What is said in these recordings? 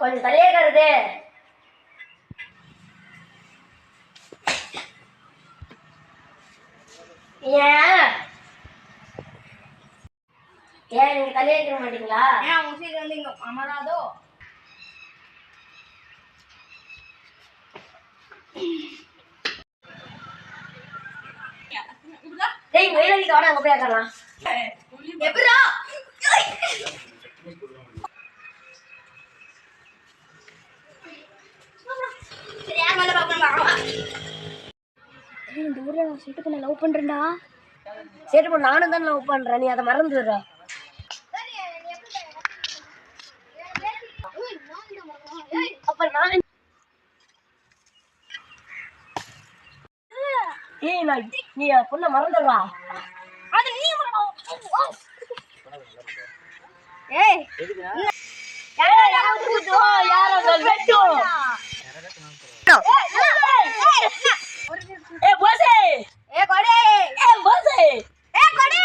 கொஞ்சம் தலையே கருது ஏன்? ஏன் நீங்க தலையே வைக்க மாட்டீங்களா? ஏன் உன் சைடு வந்து இங்க அமராதோ? டேய் வெயில் அடிக்க வாடா அங்க போய் எப்படா ஊர்ல நான் செட்டு பண்ண லவ் பண்றேன்டா. செட்டு பண்ண நானும் தான் லவ் பண்றேன். நீ அதை மறந்துடுற. அப்ப நான் ஏய் நான் நீ பொண்ண மறந்துடுறா. அது நீ ஏய் யாரோ யாரோ வெட்டும் ஏ போசே ஏ கொடே ஏ போசே ஏ கொடே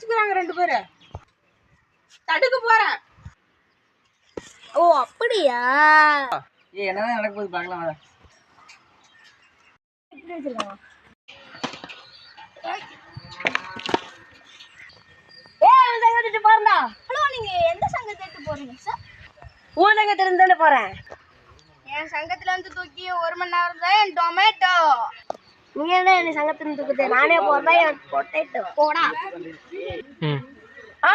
அடிச்சுக்கிறாங்க ரெண்டு பேரும் தடுக்க போறேன். ஓ அப்படியா? ஏ என்னதான் நடக்க போகுது பார்க்கலாம் நீங்க எந்த சங்கத்துக்கு போறீங்க சார் உன் சங்கத்துல இருந்து தானே போறேன். என் சங்கத்துல இருந்து தூக்கி ஒரு மணி நேரம் தான் என் டொமேட்டோ நீ என்ன என்ன சங்கத்தின் தூக்குது நானே போறதா என் பொட்டைட்டு போடா. ஆ.